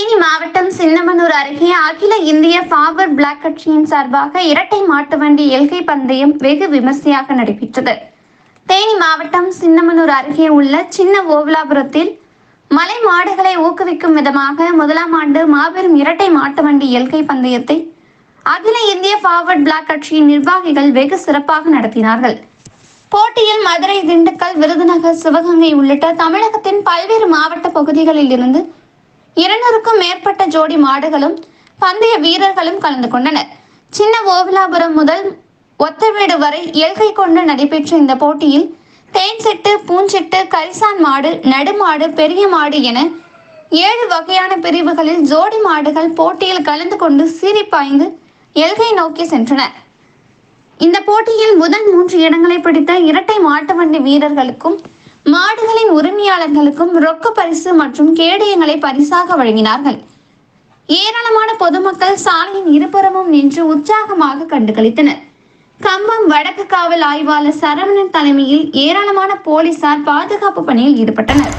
தேனி மாவட்டம் சின்னமனூர் அருகே அகில இந்திய ஃபார்வர்ட் பிளாக் கட்சியின் சார்பாக இரட்டை மாட்டு வண்டி எல்கை பந்தயம் வெகு விமர்சையாக நடைபெற்றது. தேனி மாவட்டம் சின்னமனூர் அருகே உள்ள சின்ன ஓவலாபுரத்தில் மலை மாடுகளை ஊக்குவிக்கும் விதமாக முதலாம் ஆண்டு மாபெரும் இரட்டை மாட்டு வண்டி எல்கை பந்தயத்தை அகில இந்திய ஃபார்வர்ட் பிளாக் கட்சியின் நிர்வாகிகள் வெகு சிறப்பாக நடத்தினார்கள். போட்டியில் மதுரை திண்டுக்கல் விருதுநகர் சிவகங்கை உள்ளிட்ட தமிழகத்தின் பல்வேறு மாவட்ட பகுதிகளில் இருந்து இருநூறுக்கும் மேற்பட்ட ஜோடி மாடுகளும் பந்தய வீரர்களும் கலந்து கொண்டனர். சின்ன ஓவிலாபுரம் முதல் ஒத்தவீடு வரை இயல்கை கொண்டு நடைபெற்ற இந்த போட்டியில் தேன் சிட்டு பூஞ்சிட்டு கரிசான் மாடு நடுமாடு பெரிய மாடு என ஏழு வகையான பிரிவுகளில் ஜோடி மாடுகள் போட்டியில் கலந்து கொண்டு சீறி பாய்ந்து எல்கை நோக்கி சென்றனர் இந்த போட்டியில் முதல் மூன்று இடங்களை பிடித்த இரட்டை மாட்டு வண்டி வீரர்களுக்கும் மாடுகளின் உரிமையாளர்களுக்கும் ரொக்க பரிசு மற்றும் கேடயங்களை பரிசாக வழங்கினார்கள். ஏராளமான பொதுமக்கள் சாலையின் இருபுறமும் நின்று உற்சாகமாக கண்டுகளித்தனர். கம்பம் வடக்கு காவல் ஆய்வாளர் சரவணன் தலைமையில் ஏராளமான போலீசார் பாதுகாப்பு பணியில் ஈடுபட்டனர்.